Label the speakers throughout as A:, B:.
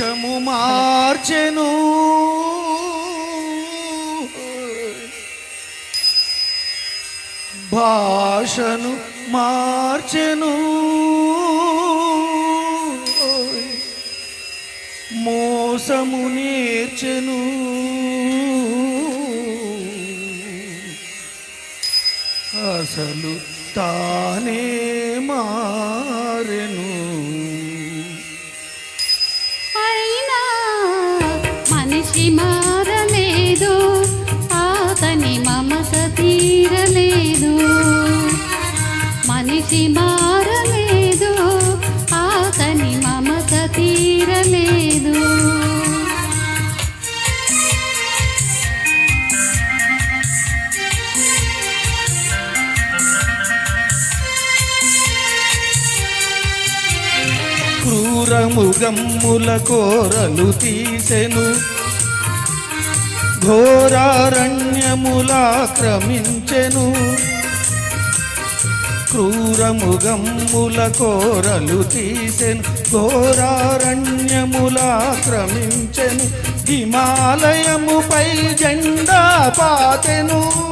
A: వేషము మార్చెను. భాషను మార్చెను. మోసము నేర్చెను. అసలు తానే
B: మా మారలేదు ఆతని మమత తీరలేదు. మనిషి మారలేదు ఆతని మమత తీరలేదు.
A: క్రూరముగమ్ముల కోరలు తీసెను. ఘోరారణ్యములాక్రమించెను. క్రూరముగమ్ముల కోరలు తీసెను ఘోరారణ్యములాక్రమించెను. హిమాలయముపై జెండా పాతెను.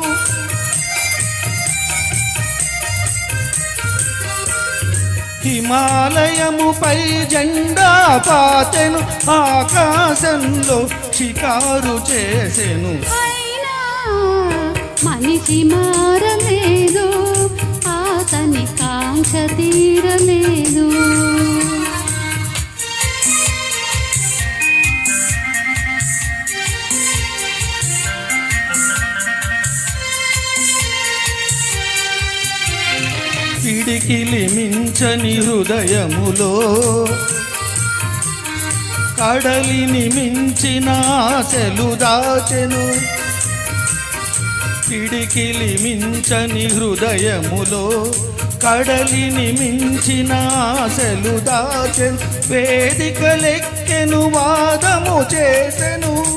A: హిమాలయముపై జెండా పాతెను ఆకాశంలో షికారు చేసెను.
B: మనిషి మారలేదు అతని కాంక్ష తీరలేదు.
A: పిడికిలి మించని హృదయములో కడలిని మించిన ఆశలు దాచెను. పిడికిలి మించని హృదయములో కడలిని మించిన ఆశలు దాచెను. వేదికలెక్కెను వాదము చేసెను.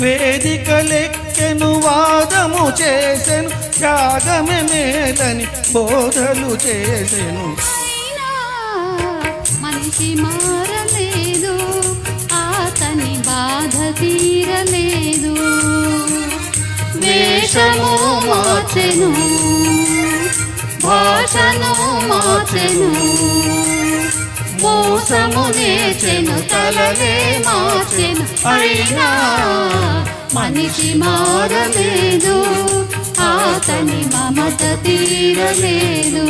A: వేదికలెక్కెను వాదము చేసెను త్యాగమే మేలని బోధలు చేసెను.
B: అయినా మనిషి మారలేదు ఆతని బాధ తీరలేదు. వేషము మార్చెను భాషను మార్చెను. మోసము నేర్చెను తలవే మార్చెను. అయినా మనిషి మారలేదు ఆతని మమత తీరలేదు.